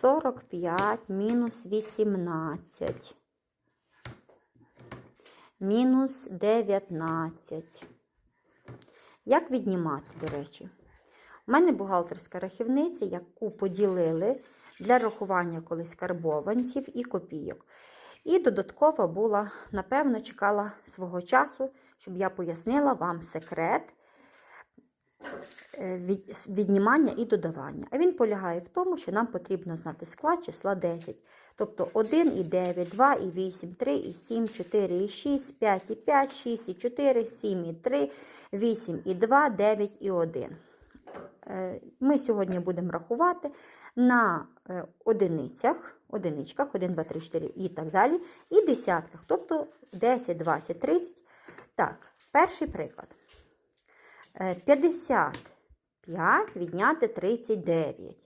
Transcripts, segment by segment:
45 мінус 18. Мінус 19. Як віднімати, до речі? У мене бухгалтерська рахівниця, яку поділили для рахування колись карбованців і копійок. І додатково була, напевно, чекала свого часу, щоб я пояснила вам секрет віднімання і додавання. А він полягає в тому, що нам потрібно знати склад числа 10. Тобто 1 і 9, 2 і 8, 3 і 7, 4 і 6, 5 і 5, 6 і 4, 7 і 3, 8 і 2, 9 і 1. Е, ми сьогодні будемо рахувати на е, одиницях, одиничках, 1, 2, 3, 4 і так далі, і десятках, тобто 10, 20, 30. Так, перший приклад. Е, 50 5 відняти 39.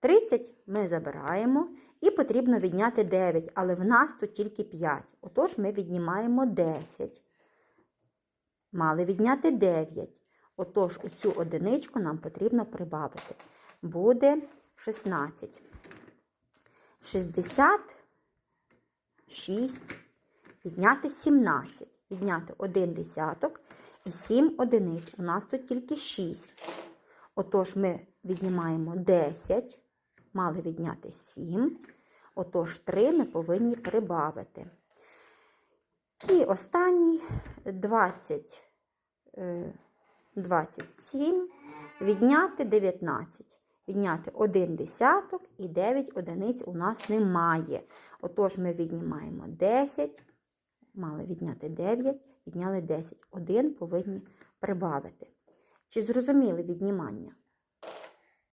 30 ми забираємо і потрібно відняти 9, але в нас тут тільки 5. Отож, ми віднімаємо 10. Мали відняти 9. Отож, у цю одиничку нам потрібно прибавити. Буде 16. 66. Відняти 17. Відняти 1 десяток і 7 одиниць. У нас тут тільки 6. Отож, ми віднімаємо 10. Мали відняти 7. Отож, 3 ми повинні прибавити. І останній 20. е, 27, відняти 19. Відняти 1 десяток і 9 одиниць у нас немає. Отож, ми віднімаємо 10, мали відняти 9, відняли 10. 1 повинні прибавити. Чи зрозуміли віднімання?